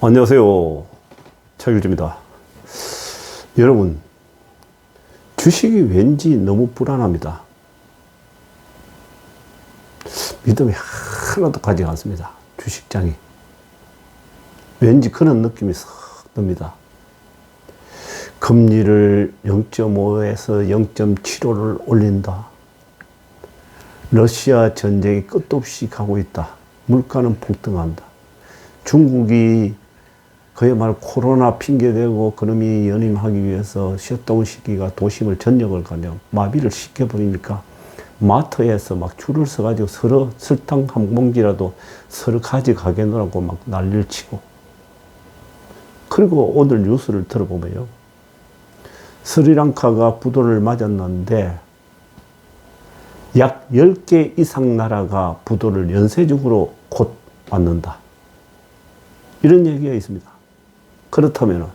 안녕하세요. 차길주입니다. 여러분, 주식이 왠지 너무 불안합니다. 믿음이 하나도 가지 않습니다. 주식장이. 왠지 그런 느낌이 싹 듭니다. 금리를 0.5에서 0.75를 올린다. 러시아 전쟁이 끝도 없이 가고 있다. 물가는 폭등한다. 중국이 그야말로 코로나 핑계대고 그놈이 연임하기 위해서 셧다운 시기가 도심을 전역을 가냐 마비를 시켜버리니까 마트에서 막 줄을 서가지고 서로 설탕 한 봉지라도 서로 가져가겠노라고 막 난리를 치고 그리고 오늘 뉴스를 들어보면요 스리랑카가 부도를 맞았는데 약 10개 이상 나라가 부도를 연쇄적으로 곧 맞는다. 이런 얘기가 있습니다. 그렇다면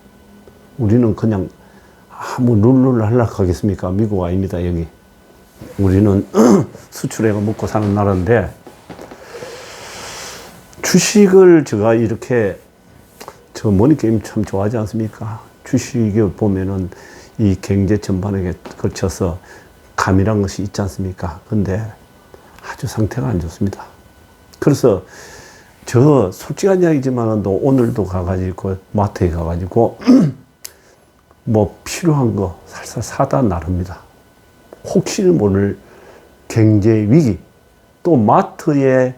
우리는 그냥 아무 룰루를 하려고 하겠습니까? 미국 아닙니다, 여기. 우리는 수출해가 먹고 사는 나라인데 주식을 제가 이렇게 저 모니게임 참 좋아하지 않습니까? 주식을 보면은 이 경제 전반에 걸쳐서 감이란 것이 있지 않습니까? 근데 아주 상태가 안 좋습니다. 그래서 저 솔직한 이야기지만 오늘도 가가지고 마트에 가가지고 뭐 필요한 거 살살 사다 나릅니다. 혹시 모를 경제 위기 또 마트에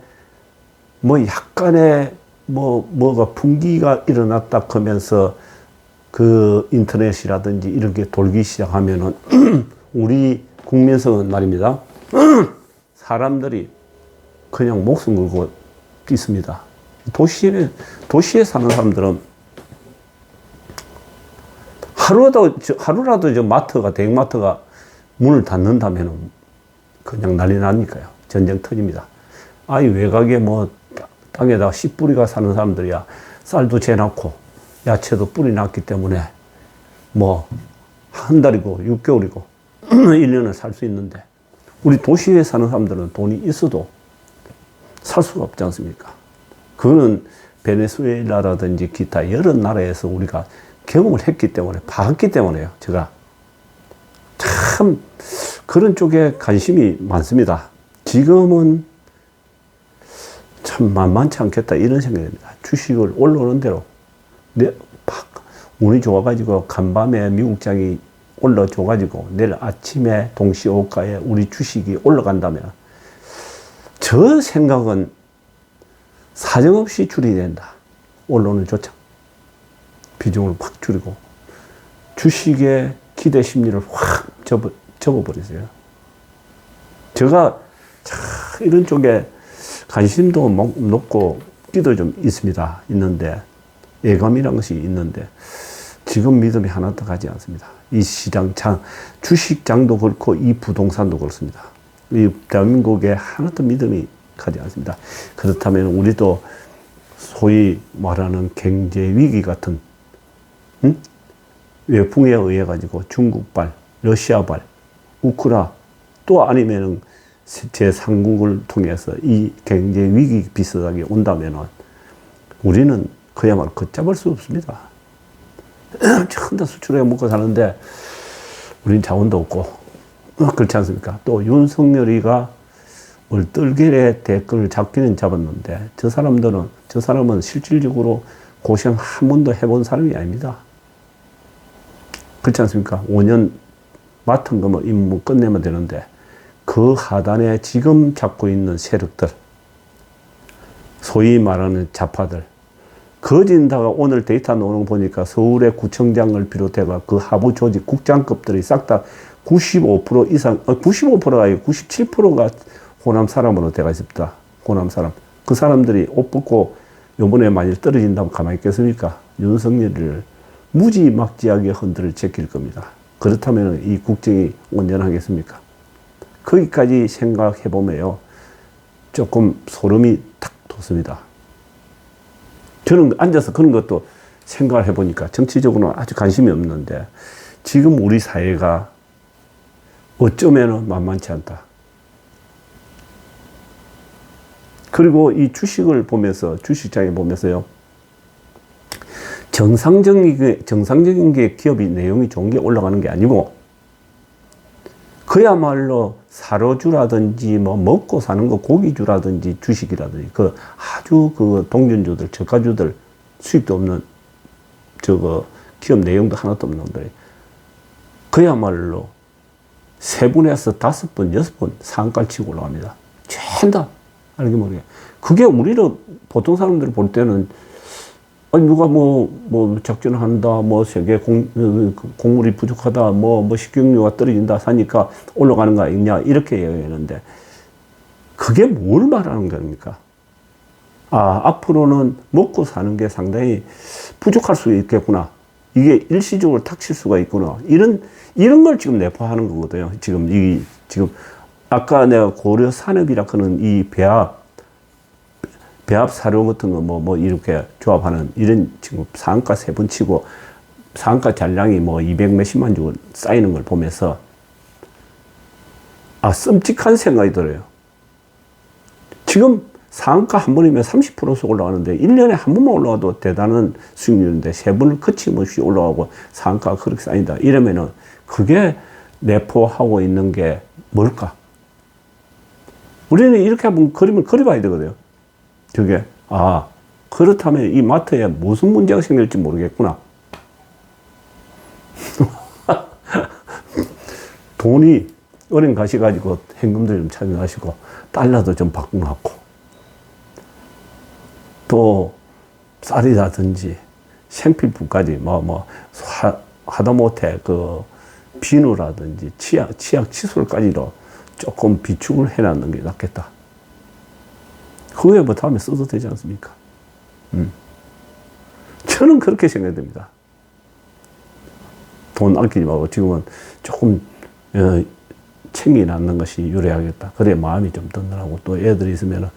뭐 약간의 뭐 뭐가 분기가 일어났다 하면서 그 인터넷이라든지 이런 게 돌기 시작하면은 우리 국민성은 말입니다. 사람들이 그냥 목숨 걸고 있습니다. 도시에, 도시에 사는 사람들은 하루라도, 하루라도 저 마트가, 대형마트가 문을 닫는다면 그냥 난리 나니까요. 전쟁 터집니다. 아이 외곽에 뭐 땅에다가 씨 뿌리가 사는 사람들이야 쌀도 재놨고 야채도 뿌리 놨기 때문에 뭐 한 달이고 6개월이고 1년을 살 수 있는데 우리 도시에 사는 사람들은 돈이 있어도 살 수가 없지 않습니까? 그거는 베네수엘라라든지 기타 여러 나라에서 우리가 경험을 했기 때문에 봤기 때문에요. 제가 참 그런 쪽에 관심이 많습니다. 지금은 참 만만치 않겠다 이런 생각이 듭니다. 주식을 올라오는 대로 내, 팍 운이 좋아가지고 간밤에 미국장이 올라줘가지고 내일 아침에 동시오가에 우리 주식이 올라간다면 저 생각은 사정없이 줄이 된다. 언론을 조차 비중을 확 줄이고 주식의 기대 심리를 확 접어, 접어버리세요. 제가 이런 쪽에 관심도 높고 끼도 좀 있습니다. 있는데 예감이라는 것이 있는데 지금 믿음이 하나도 가지 않습니다. 이 시장 장 주식장도 그렇고 이 부동산도 그렇습니다. 이 대한민국에 하나도 믿음이 가지 않습니다. 그렇다면 우리도 소위 말하는 경제 위기 같은 음? 외풍에 의해 가지고 중국발, 러시아발, 우크라 또 아니면은 제3국을 통해서 이 경제 위기 비슷하게 온다면은 우리는 그야말로 걷잡을 수 없습니다. 전다 수출해 먹고 사는데 우린 자원도 없고 그렇지 않습니까? 또 윤석열이가 얼떨결에 댓글을 잡기는 잡았는데 저 사람들은 저 사람은 실질적으로 고생 한 번도 해본 사람이 아닙니다. 그렇지 않습니까? 5년 맡은 거면 임무 끝내면 되는데 그 하단에 지금 잡고 있는 세력들 소위 말하는 좌파들 거진다가 오늘 데이터 거 보니까 서울의 구청장을 비롯해가 그 하부 조직 국장급들이 싹 다 95% 이상, 95%가 아니고 97%가 호남 사람으로 돼가 있습니다. 호남 사람. 그 사람들이 옷 벗고 요번에 만일 떨어진다면 가만히 있겠습니까? 윤석열을 무지막지하게 흔들을 제낄 겁니다. 그렇다면 이 국정이 온전하겠습니까? 거기까지 생각해 보면요. 조금 소름이 탁 돋습니다. 저는 앉아서 그런 것도 생각을 해보니까 정치적으로는 아주 관심이 없는데 지금 우리 사회가 어쩌면 만만치 않다. 그리고 이 주식을 보면서, 주식장에 보면서요. 정상적인 게, 정상적인 게 기업이 내용이 좋은 게 올라가는 게 아니고 그야말로 사료주라든지 뭐 먹고 사는 거 고기주라든지 주식이라든지 그 아주 그 동전주들 저가주들 수익도 없는 저거 기업 내용도 하나도 없는 놈들이 그야말로 세 분에서 다섯 번, 여섯 번 상가를 치고 올라갑니다. 죄다 알게 모르게. 그게 우리를 보통 사람들이 볼 때는 아니 누가 뭐뭐 작전을 한다, 뭐 세계 공, 어, 곡물이 부족하다, 뭐뭐 식용유가 떨어진다 사니까 올라가는 거 아니냐 이렇게 얘기하는데 그게 뭘 말하는 겁니까? 아 앞으로는 먹고 사는 게 상당히 부족할 수 있겠구나. 이게 일시적으로 닥칠 수가 있구나. 이런 이런 걸 지금 내포하는 거거든요. 지금 이 지금 아까 내가 고려 산업이라 하는 이 배합 배합 사료 같은 거 뭐 뭐 이렇게 조합하는 이런 지금 상가 세 번 치고 상가 잔량이 뭐 200 몇십만 주 쌓이는 걸 보면서 아 씀찍한 생각이 들어요. 지금 상가 한 번이면 30%씩 올라가는데 1년에 한 번만 올라가도 대단한 수익률인데 세 번을 거침없이 올라가고 상가가 그렇게 쌓인다. 이러면은 그게 내포하고 있는 게 뭘까? 우리는 이렇게 한번 그림을 그려봐야 되거든요. 그게, 아, 그렇다면 이 마트에 무슨 문제가 생길지 모르겠구나. 돈이 은행 가셔가지고 현금들 좀 찾아가시고 달러도 좀 바꿔놓고 또 쌀이라든지 생필품까지 뭐 뭐 하다못해 그 비누라든지 치약 치약 칫솔까지도 조금 비축을 해놨는 게 낫겠다. 그거에 뭐 다음에 써도 되지 않습니까? 음. 저는 그렇게 생각됩니다. 돈 아끼지 말고 지금은 조금 어, 챙겨 놨는 것이 유리하겠다. 그래 마음이 좀 든든하고 또 애들이 있으면은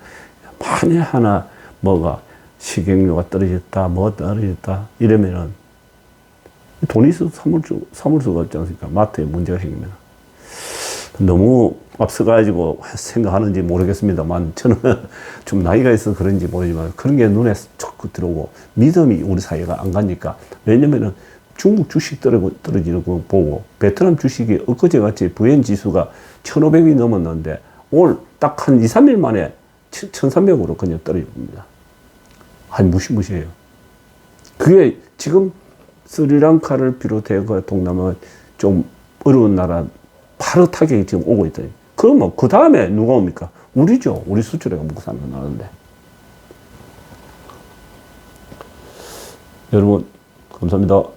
만에 하나 뭐가 식용유가 떨어졌다, 뭐 떨어졌다 이러면은 돈이 있어도 사물, 수, 사물 수가 없지 않습니까? 마트에 문제가 생기면. 너무 앞서가지고 생각하는지 모르겠습니다만 저는 좀 나이가 있어서 그런지 모르지만 그런 게 눈에 자꾸 들어오고 믿음이 우리 사회가 안 가니까 왜냐면은 중국 주식 떨어- 떨어지는 거 보고 베트남 주식이 엊그제 같이 부엔 지수가 1500이 넘었는데 오늘 딱한 2, 3일 만에 1300으로 그냥 떨어집니다. 아니 무시무시해요. 그게 지금 스리랑카를 비롯해 그 동남아 좀 어려운 나라 타격이 지금 오고 있더니 그러면 그 다음에 누가 옵니까? 우리죠. 우리 수출해가 먹고 사는 나라인데. 여러분 감사합니다.